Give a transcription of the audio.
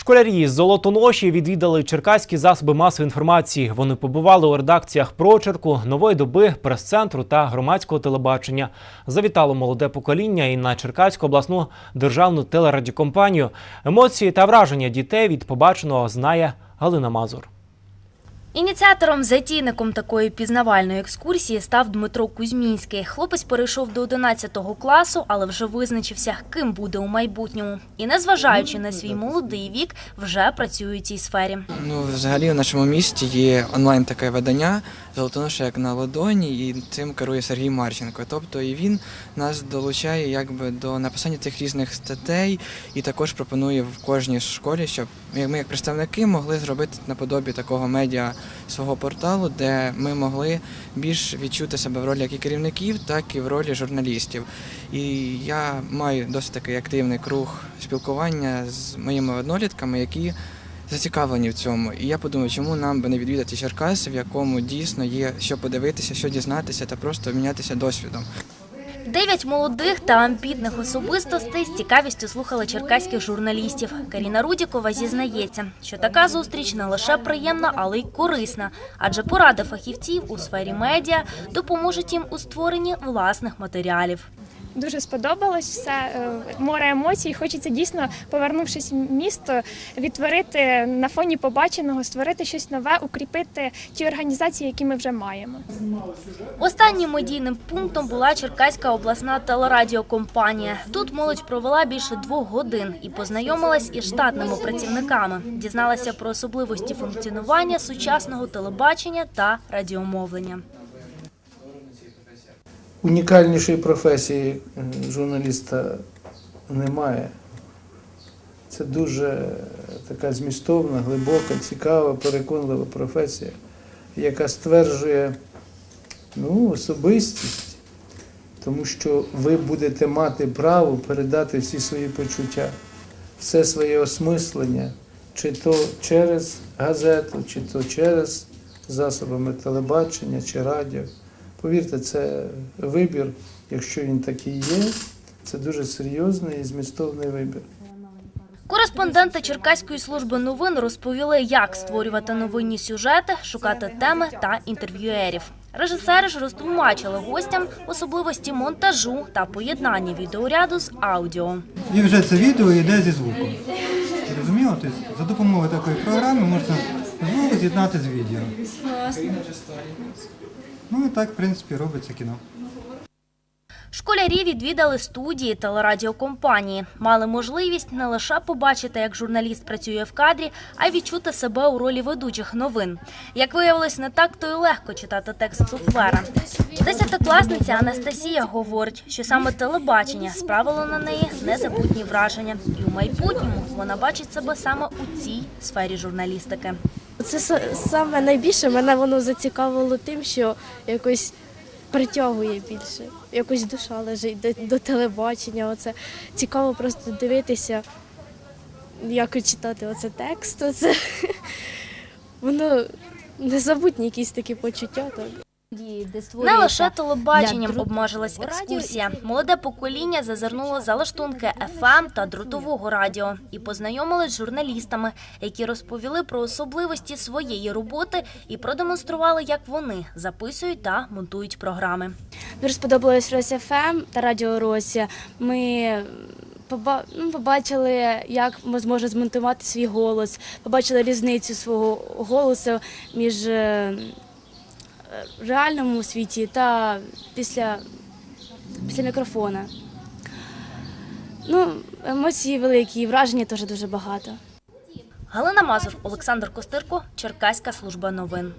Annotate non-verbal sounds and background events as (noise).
Школярі Золотоноші відвідали черкаські засоби масової інформації. Вони побували у редакціях прочерку, нової доби, прес-центру та громадського телебачення. Завітало молоде покоління і на Черкаську обласну державну телерадіокомпанію. Емоції та враження дітей від побаченого знає Галина Мазур. Ініціатором, затійником такої пізнавальної екскурсії став Дмитро Кузьмінський. Хлопець перейшов до 11 класу, але вже визначився, ким буде у майбутньому. І незважаючи на свій молодий вік, вже працює у цій сфері. Ну, взагалі, в нашому місті є онлайн таке видання Золотоноша як на ладоні, і цим керує Сергій Марченко. Тобто і він нас долучає якби до написання цих різних статей, і також пропонує в кожній школі, щоб ми як представники могли зробити наподобі такого медіа свого порталу, де ми могли більш відчути себе в ролі як і керівників, так і в ролі журналістів. І я маю досить такий активний круг спілкування з моїми однолітками, які зацікавлені в цьому. І я подумав, чому нам би не відвідати Черкаси, в якому дійсно є що подивитися, що дізнатися та просто обмінятися досвідом. Дев'ять молодих та амбітних особистостей з цікавістю слухали черкаських журналістів. Каріна Рудікова зізнається, що така зустріч не лише приємна, але й корисна, адже поради фахівців у сфері медіа допоможуть їм у створенні власних матеріалів. Дуже сподобалось все е, море емоцій. Хочеться дійсно, повернувшись в місто, відтворити на фоні побаченого, створити щось нове, укріпити ті організації, які ми вже маємо. Останнім медійним пунктом була Черкаська обласна телерадіокомпанія. Тут молодь провела більше двох годин і познайомилась із штатними працівниками, дізналася про особливості функціонування сучасного телебачення та радіомовлення. Унікальнішої професії журналіста немає. Це дуже така змістовна, глибока, цікава, переконлива професія, яка стверджує ну, особистість, тому що ви будете мати право передати всі свої почуття, все своє осмислення, чи то через газету, чи то через засобами телебачення чи радіо. Повірте, це вибір, якщо він такий є, це дуже серйозний і змістовний вибір. Кореспонденти Черкаської служби новин розповіли, як створювати новинні сюжети, шукати теми та інтерв'юерів. Режисери ж розтлумачили гостям особливості монтажу та поєднання відеоряду з аудіо. І вже це відео йде зі звуком. Розуміло? Тобто за допомогою такої програми можна з'єднати з відео. Ну і так, в принципі, робиться кіно. Школярі відвідали студії телерадіокомпанії. Мали можливість не лише побачити, як журналіст працює в кадрі, а й відчути себе у ролі ведучих новин. Як виявилось, не так то й легко читати текст суфлера. Десятикласниця Анастасія говорить, що саме телебачення справило на неї незабутні враження, і у майбутньому вона бачить себе саме у цій сфері журналістики. Це саме найбільше мене воно зацікавило тим, що якось притягує більше. Якось душа лежить до, до телебачення. Оце цікаво просто дивитися, як читати оце текст. Оце. (laughs) Воно незабутні якісь такі почуття. Не лише телебаченням обмежилась екскурсія. Молоде покоління зазирнуло за лаштунки ФМ та дротового радіо і познайомились з журналістами, які розповіли про особливості своєї роботи і продемонстрували, як вони записують та монтують програми. Дуже сподобалось Росія ФМ та Радіо Росія. Ми ну, побачили, як ми зможемо змонтувати свій голос, побачили різницю свого голосу між е, реальному світі та після, після мікрофона. Ну, емоції великі, і враження теж дуже багато. Галина Мазур, Олександр Костирко, Черкаська служба новин.